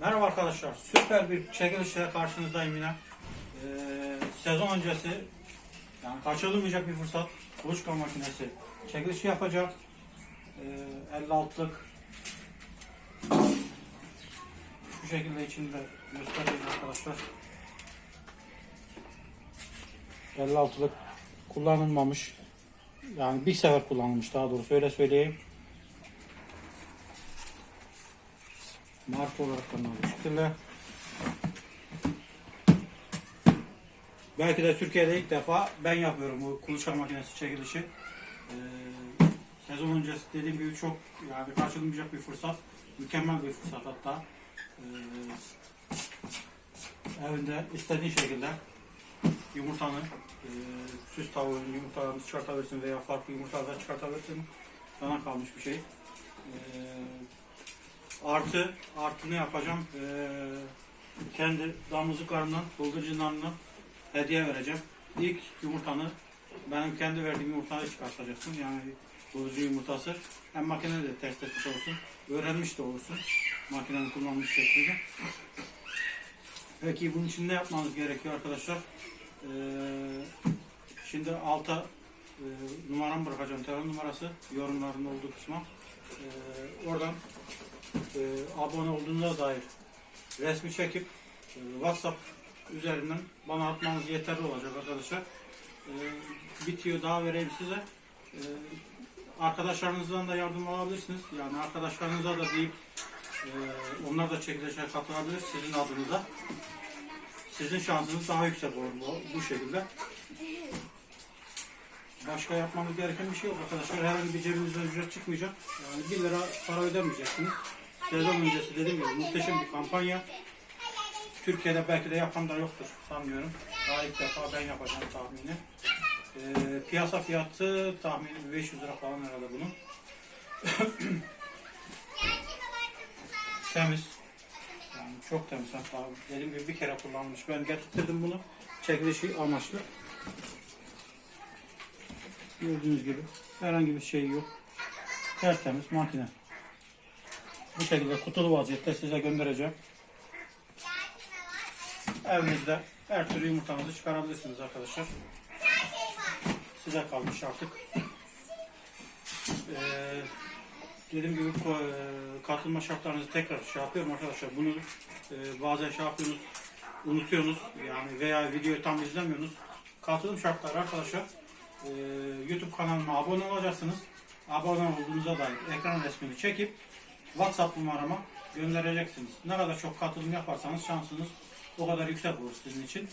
Merhaba arkadaşlar. Süper bir çekilişle karşınızdayım yine. Ee, sezon öncesi yani kaçırılmayacak bir fırsat. Kuluçka makinesi çekilişi yapacağım. Ee, 56'lık şu şekilde içinde göstereyim arkadaşlar. 56'lık kullanılmamış. Yani bir sefer kullanılmış daha doğrusu öyle söyleyeyim. Marka olarak bu şekilde. Belki de Türkiye'de ilk defa ben yapıyorum bu kuluçka makinesi çekilişi. Ee, sezon öncesi dediğim gibi çok yani kaçırılmayacak bir fırsat. Mükemmel bir fırsat hatta. Ee, evinde istediğin şekilde yumurtanı, e, süs tavuğun yumurtalarını çıkartabilirsin veya farklı yumurtalar çıkartabilirsin. Sana kalmış bir şey. Ee, Artı, artı ne yapacağım? Ee, kendi damızlıklarından, bıldırcınlarından hediye vereceğim. İlk yumurtanı, benim kendi verdiğim yumurtayı çıkartacaksın. Yani bıldırcın yumurtası. Hem makinede de test etmiş olsun. Öğrenmiş de olursun. Makinenin kullanmış şeklinde. Peki bunun için ne yapmanız gerekiyor arkadaşlar? Ee, şimdi alta e, numaramı bırakacağım. Telefon numarası yorumların olduğu kısma. Ee, oradan e, abone olduğunuza dair resmi çekip e, WhatsApp üzerinden bana atmanız yeterli olacak arkadaşlar. E, bitiyor daha vereyim size. E, arkadaşlarınızdan da yardım alabilirsiniz. Yani arkadaşlarınıza da deyip e, onlar da çekilişe katılabilir sizin adınıza. Sizin şansınız daha yüksek olur bu, bu şekilde. Başka yapmamız gereken bir şey yok arkadaşlar. Herhangi bir cebinizden ücret çıkmayacak. Yani 1 lira para ödemeyeceksiniz. Sezon öncesi dediğim gibi muhteşem bir kampanya. Türkiye'de belki de yapan da yoktur sanmıyorum. Daha ilk defa ben yapacağım tahmini. Ee, piyasa fiyatı tahmini 500 lira falan herhalde bunun. temiz. Yani çok temiz hatta dediğim gibi bir kere kullanmış. Ben getirdim bunu. Çekilişi amaçlı. Gördüğünüz gibi herhangi bir şey yok. Tertemiz makine. Bu şekilde kutulu vaziyette size göndereceğim. Evinizde her türlü yumurtanızı çıkarabilirsiniz arkadaşlar. Size kalmış artık. Ee, dediğim gibi e, katılma şartlarınızı tekrar şey yapıyorum arkadaşlar. Bunu e, bazen şey yapıyorsunuz, unutuyorsunuz yani veya videoyu tam izlemiyorsunuz. Katılım şartları arkadaşlar. e, YouTube kanalıma abone olacaksınız. Abone olduğunuza dair ekran resmini çekip WhatsApp numarama göndereceksiniz. Ne kadar çok katılım yaparsanız şansınız o kadar yüksek olur sizin için.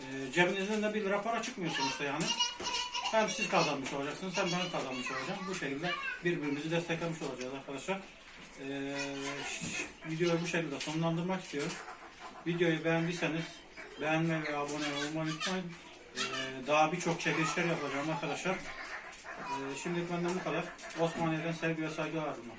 E, cebinizden de 1 lira para çıkmıyor sonuçta yani. Hem siz kazanmış olacaksınız hem ben kazanmış olacağım. Bu şekilde birbirimizi desteklemiş olacağız arkadaşlar. Ee, videoyu bu şekilde sonlandırmak istiyorum. Videoyu beğendiyseniz beğenmeyi ve abone olmayı unutmayın. Ee, daha birçok çekilişler yapacağım arkadaşlar. Ee, şimdilik benden bu kadar. Osmaniye'den sevgi ve saygılar armağan.